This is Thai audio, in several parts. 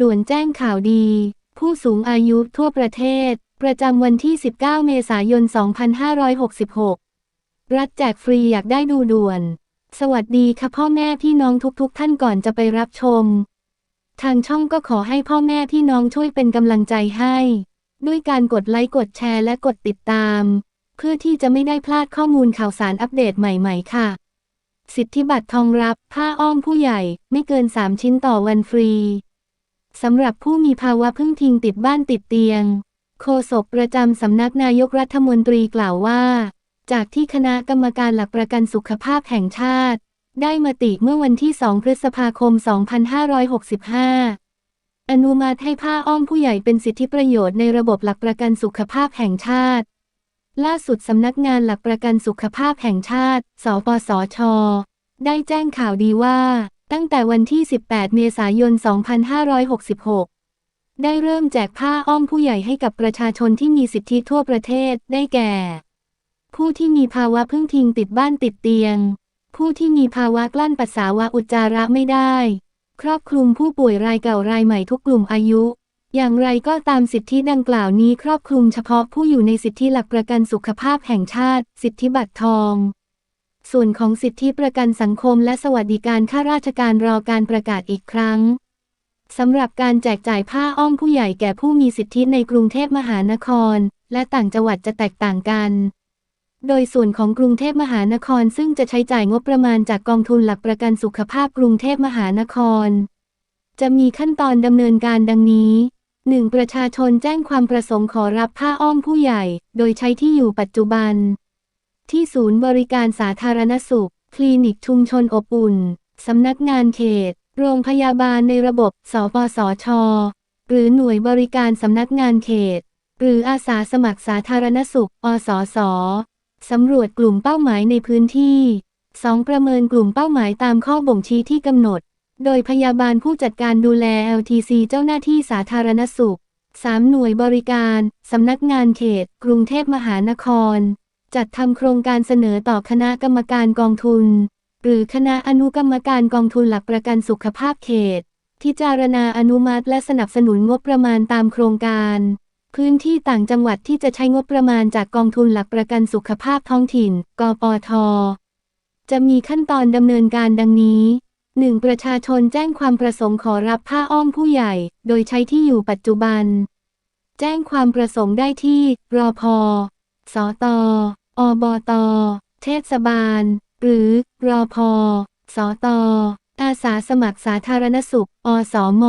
ด่วนแจ้งข่าวดี ผู้สูงอายุทั่วประเทศ ประจำวันที่ 19 เมษายน 2566 รัฐแจกฟรีอยากได้ดูด่วน สวัสดีค่ะพ่อแม่พี่น้องทุกๆทท่านก่อนจะไปรับชม ทางช่องก็ขอให้พ่อแม่พี่น้องช่วยเป็นกำลังใจให้ ด้วยการกดไลค์กดแชร์และกดติดตาม เพื่อที่จะไม่ได้พลาดข้อมูลข่าวสารอัปเดตใหม่ ๆ ค่ะ สิทธิบัตรทองรับ ผ้าอ้อมผู้ใหญ่ ไม่เกิน 3 ชิ้นต่อวันฟรี สำหรับผู้มีภาวะพึ่งพิงติดบ้านติดเตียง โฆษกประจำสำนักนายกรัฐมนตรีกล่าวว่า จากที่คณะกรรมการหลักประกันสุขภาพแห่งชาติ ได้มติเมื่อวันที่ 2 พฤษภาคม 2565 อนุมัติให้ผ้าอ้อมผู้ใหญ่เป็นสิทธิประโยชน์ในระบบหลักประกันสุขภาพแห่งชาติ ล่าสุดสำนักงานหลักประกันสุขภาพแห่งชาติ สปสช ได้แจ้งข่าวดีว่า ตั้งแต่วันที่ 18 เมษายน 2566 ได้เริ่มแจกผ้าอ้อมผู้ใหญ่ให้กับประชาชนที่มีสิทธิทั่วประเทศ ได้แก่ ผู้ที่มีภาวะพึ่งพิงติดบ้านติดเตียง ผู้ที่มีภาวะกลั้นปัสสาวะอุจจาระไม่ได้ ครอบคลุมผู้ป่วยรายเก่ารายใหม่ทุกกลุ่มอายุ อย่างไรก็ตามสิทธิดังกล่าวนี้ครอบคลุมเฉพาะผู้อยู่ในสิทธิหลักประกันสุขภาพแห่งชาติ สิทธิบัตรทอง ส่วนของสิทธิประกันสังคมและสวัสดิการข้าราชการรอการประกาศอีกครั้งสำหรับการแจกจ่ายผ้าอ้อมผู้ใหญ่แก่ผู้มีสิทธิในกรุงเทพมหานคร และต่างจังหวัดจะแตกต่างกัน โดยส่วนของกรุงเทพมหานครซึ่งจะใช้จ่ายงบประมาณจากกองทุนหลักประกันสุขภาพกรุงเทพมหานคร จะมีขั้นตอนดำเนินการดังนี้ 1. ประชาชนแจ้งความประสงค์ขอรับผ้าอ้อมผู้ใหญ่ โดยใช้ที่อยู่ปัจจุบัน ที่ศูนย์บริการสาธารณสุข คลินิกชุมชนอบอุ่น สำนักงานเขต โรงพยาบาลในระบบ สปสช หรือหน่วยบริการสำนักงานเขต หรืออาสาสมัครสาธารณสุข อสส สำรวจกลุ่มเป้าหมายในพื้นที่ 2. ประเมินกลุ่มเป้าหมายตามข้อบ่งชี้ที่กำหนด โดยพยาบาลผู้จัดการดูแล LTC เจ้าหน้าที่สาธารณสุข 3. หน่วยบริการ สำนักงานเขต กรุงเทพมหานคร จัดทำโครงการเสนอต่อคณะกรรมการกองทุน หรือคณะอนุกรรมการกองทุนหลักประกันสุขภาพเขต พิจารณาอนุมัติและสนับสนุนงบประมาณตามโครงการ พื้นที่ต่างจังหวัดที่จะใช้งบประมาณจากกองทุนหลักประกันสุขภาพท้องถิ่น กปท จะมีขั้นตอนดำเนินการดังนี้ 1. ประชาชนแจ้งความประสงค์ขอรับผ้าอ้อมผู้ใหญ่ โดยใช้ที่อยู่ปัจจุบัน แจ้งความประสงค์ได้ที่รอพสตอ อบต เทศบาล หรือรอพสตอาสาสมัครสาธารณสุข อสม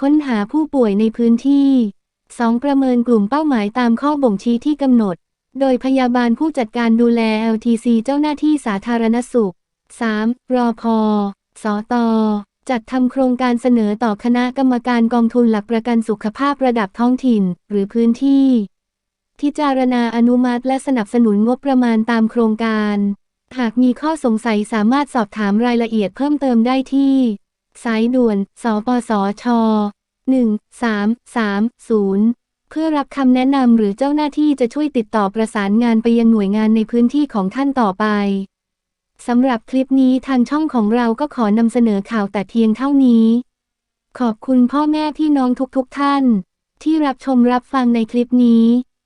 ค้นหาผู้ป่วยในพื้นที่ 2. ประเมินกลุ่มเป้าหมายตามข้อบ่งชี้ที่กำหนด โดยพยาบาลผู้จัดการดูแล LTC เจ้าหน้าที่สาธารณสุข 3. รอพสตจัดทำโครงการเสนอต่อคณะกรรมการกองทุนหลักประกันสุขภาพระดับท้องถิ่น หรือพื้นที่ พิจารณาอนุมัติและสนับสนุนงบประมาณตามโครงการ หากมีข้อสงสัยสามารถสอบถามรายละเอียดเพิ่มเติมได้ที่ สายด่วน สปสช1330 เพื่อรับคำแนะนำหรือเจ้าหน้าที่จะช่วยติดต่อประสานงานไปยังหน่วยงานในพื้นที่ของท่านต่อไป สำหรับคลิปนี้ทางช่องของเราก็ขอนำเสนอข่าวแต่เพียงเท่านี้ ขอบคุณพ่อแม่พี่น้องทุกๆทท่าน ที่รับชมรับฟังในคลิปนี้